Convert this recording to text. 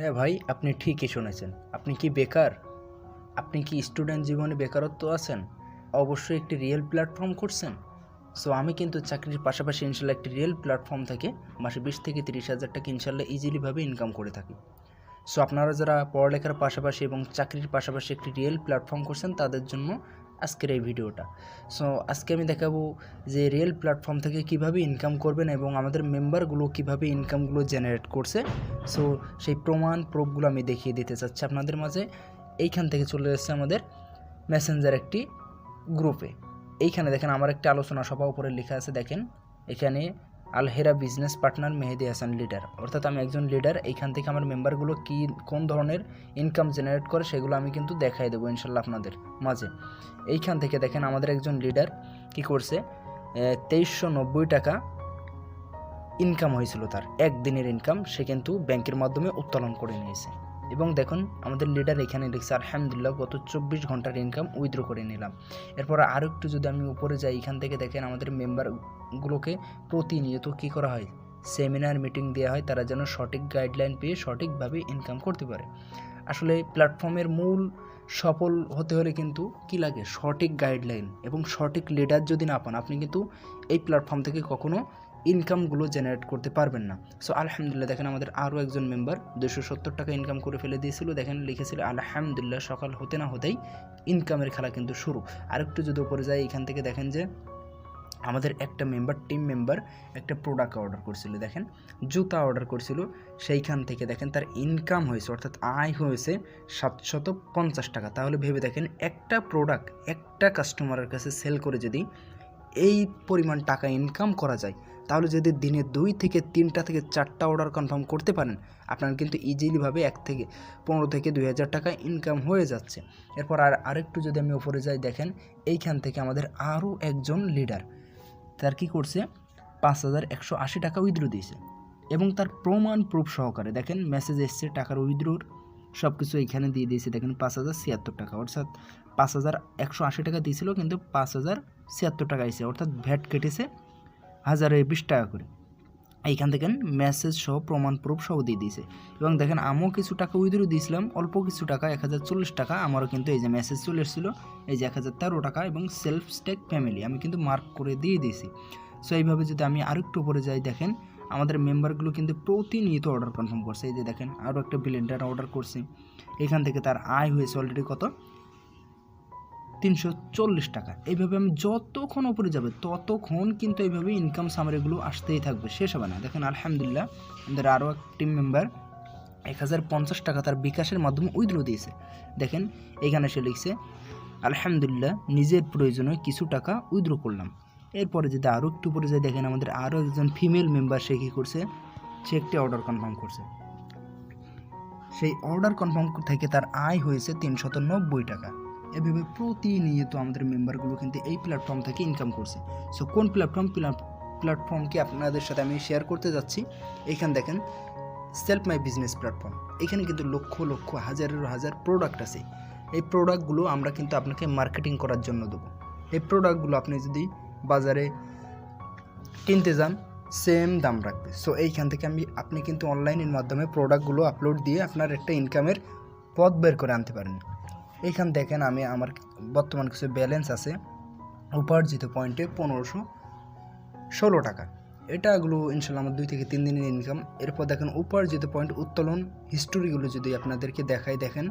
হ্যাঁ ভাই, আপনি ঠিকই শুনেছেন। আপনি কি বেকার? আপনি কি স্টুডেন্ট জীবনে বেকারত্ব আছেন? অবশ্যই একটি রিয়েল প্ল্যাটফর্ম করছেন সো আমি কিন্তু চাকরির পাশাপাশি ইনশাল্লাহ একটি রিয়েল প্ল্যাটফর্ম থেকে মাসে বিশ থেকে তিরিশ হাজার টাকা ইনশাল্লাহ ইজিলিভাবে ইনকাম করে থাকি। সো আপনারা যারা পড়ালেখার পাশাপাশি এবং চাকরির পাশাপাশি একটি রিয়েল প্ল্যাটফর্ম করছেন তাদের জন্য আজকের এই ভিডিওটা। সো আজকে আমি দেখাবো যে রিয়েল প্ল্যাটফর্ম থেকে কীভাবে ইনকাম করবেন এবং আমাদের মেম্বারগুলো কীভাবে ইনকামগুলো জেনারেট করছে। সো সেই প্রমাণ প্রুফগুলো আমি দেখিয়ে দিতে চাচ্ছি আপনাদের মাঝে। এইখান থেকে চলে এসেছে আমাদের মেসেঞ্জার একটি গ্রুপে এইখানে দেখেন আমার একটা আলোচনা সভা উপরে লেখা আছে, দেখেন। এখানে Alhera business partner Mehedi Hasan leader অর্থাৎ আমি একজন লিডার এইখান থেকে আমার মেম্বারগুলো কি, কোন ধরনের ইনকাম জেনারেট করে সেগুলো আমি কিন্তু দেখাই দেবো ইনশাল্লাহ আপনাদের মাঝে। এইখান থেকে দেখেন আমাদের একজন লিডার কি করছে তেইশশো নব্বই টাকা ইনকাম হয়েছিল তার। একদিনের ইনকাম সে কিন্তু ব্যাংকের মাধ্যমে উত্তোলন করে নিয়েছে। এবং দেখুন, আমাদের লিডার এখানে লিখছে, আলহামদুলিল্লাহ, গত চব্বিশ ঘণ্টার ইনকাম উইথড্র করে নিলাম। এরপর আরও একটু যদি আমি উপরে যাই এখান থেকে দেখেন আমাদের মেম্বারগুলোকে প্রতিনিয়ত কী করা হয়? সেমিনার মিটিং দেওয়া হয়, তারা যেন সঠিক গাইডলাইন পেয়ে সঠিকভাবে ইনকাম করতে পারে। আসলে প্ল্যাটফর্মের মূল সফল হতে হলে কিন্তু কি লাগে? সঠিক গাইডলাইন এবং সঠিক লিডার যদি না পান, আপনি কিন্তু এই প্ল্যাটফর্ম থেকে কখনো ইনকামগুলো জেনারেট করতে পারবেন না। সো আলহামদুলিল্লাহ, দেখেন আমাদের আরও একজন মেম্বার দুশো সত্তর টাকা ইনকাম করে ফেলে দিয়েছিল। দেখেন, লিখেছিল, আলহামদুলিল্লাহ, সকাল হতে না হতেই ইনকামের খেলা কিন্তু শুরু। আরেকটু যদি উপরে যাই, এখান থেকে দেখেন যে আমাদের একটা মেম্বার টিম মেম্বার একটা প্রোডাক্ট অর্ডার করছিল, দেখেন। জুতা অর্ডার করছিল, সেইখান থেকে দেখেন তার ইনকাম হয়েছে, অর্থাৎ আয় হয়েছে সাতশত পঞ্চাশ টাকা। তাহলে ভেবে দেখেন, একটা প্রোডাক্ট একটা কাস্টমারের কাছে সেল করে যদি এই পরিমাণ টাকা ইনকাম করা যায়, তাহলে যদি দিনে দুই থেকে তিনটা থেকে চারটা অর্ডার কনফার্ম করতে পারেন, আপনার কিন্তু ইজিলিভাবে এক থেকে পনেরো থেকে দুই হাজার টাকা ইনকাম হয়ে যাচ্ছে। এরপর আর আরেকটু যদি আমি ওপরে যাই, দেখেন, এইখান থেকে আমাদের আরও একজন লিডার তার কি করছে? পাঁচ হাজার একশো আশি টাকা উইথড্র দিয়েছে। এবং তার প্রমাণ প্রুফ সহকারে দেখেন, মেসেজ এসছে, টাকার উইথড্রোর সব কিছু এইখানে দিয়ে দিয়েছে, দেখেন পাঁচ হাজার ছিয়াত্তর টাকা। অর্থাৎ পাঁচ হাজার একশো আশি টাকা দিয়েছিল, কিন্তু পাঁচ হাজার ছিয়াত্তর টাকা এসেছে অর্থাৎ ভ্যাট কেটেছে হাজারে বিশ টাকা করে। এইখান থেকে মেসেজ সহ প্রমাণ প্রুফ সহ দিয়ে দিয়েছে। এবং দেখেন আমিও কিছু টাকা উইথড্র দিয়েছিলাম, অল্প কিছু টাকা, এক হাজার চল্লিশ টাকা আমারও কিন্তু এই যে মেসেজ চলে এসেছিল, এই যে এক হাজার তেরো টাকা এবং সেলফ স্টেক ফ্যামিলি আমি কিন্তু মার্ক করে দিয়ে দিয়েছি। সো এইভাবে যদি আমি আরেকটু উপরে যাই, দেখেন আমাদের মেম্বারগুলো কিন্তু প্রতিনিয়ত অর্ডার কনফার্ম করছে। এই যে দেখেন আরও একটা ব্লেন্ডার অর্ডার করছে। এখান থেকে তার আয় হয়েছে অলরেডি কত? তিনশো চল্লিশ টাকা। এইভাবে আমি যতক্ষণ উপরে যাবে, ততক্ষণ কিন্তু এইভাবে ইনকাম সামারিগুলো আসতেই থাকবে, শেষ হবে না। দেখেন, আলহামদুলিল্লাহ, আমাদের আরও এক টিম মেম্বার এক হাজার পঞ্চাশ টাকা তার বিকাশের মাধ্যমে উইথড্র দিয়েছে। দেখেন, এখানে সে লিখছে, আলহামদুলিল্লাহ নিজের প্রয়োজনে কিছু টাকা উইথড্র করলাম। এরপরে যদি আরও একটু উপরে যাই, দেখেন, আমাদের আরও একজন ফিমেল মেম্বার সে কী করছে? সে একটি অর্ডার কনফার্ম করছে। সেই অর্ডার কনফার্ম থেকে তার আয় হয়েছে তিনশত নব্বই টাকা। এভাবে প্রতিনিয়ত আমাদের মেম্বারগুলো কিন্তু এই প্ল্যাটফর্ম থেকে ইনকাম করছে। সো কোন প্ল্যাটফর্ম প্ল্যাটফর্মকে আপনাদের সাথে আমি শেয়ার করতে যাচ্ছি? এখানে দেখেন সেলফ মাই বিজনেস প্ল্যাটফর্ম এখানে কিন্তু লক্ষ লক্ষ হাজারের হাজার প্রোডাক্ট আছে। এই প্রোডাক্টগুলো আমরা কিন্তু আপনাকে মার্কেটিং করার জন্য দেবো। এই প্রোডাক্টগুলো আপনি যদি বাজারে কিনতে যান সেম দাম রাখবে। সো এইখান থেকে আমি, আপনি কিন্তু অনলাইনের মাধ্যমে প্রোডাক্টগুলো আপলোড দিয়ে আপনার একটা ইনকামের পথ বের করে আনতে পারেন। এইখান দেখেন আমি আমার বর্তমান কিছু ব্যালেন্স আছে, উপার্জিত পয়েন্টে পনেরোশো ষোলো টাকা। এটাগুলো ইনশাল্লাহ আমার দুই থেকে তিন দিনের ইনকাম এরপর দেখেন উপার্জিত পয়েন্ট উত্তোলন হিস্টোরিগুলো যদি আপনাদেরকে দেখাই দেখেন।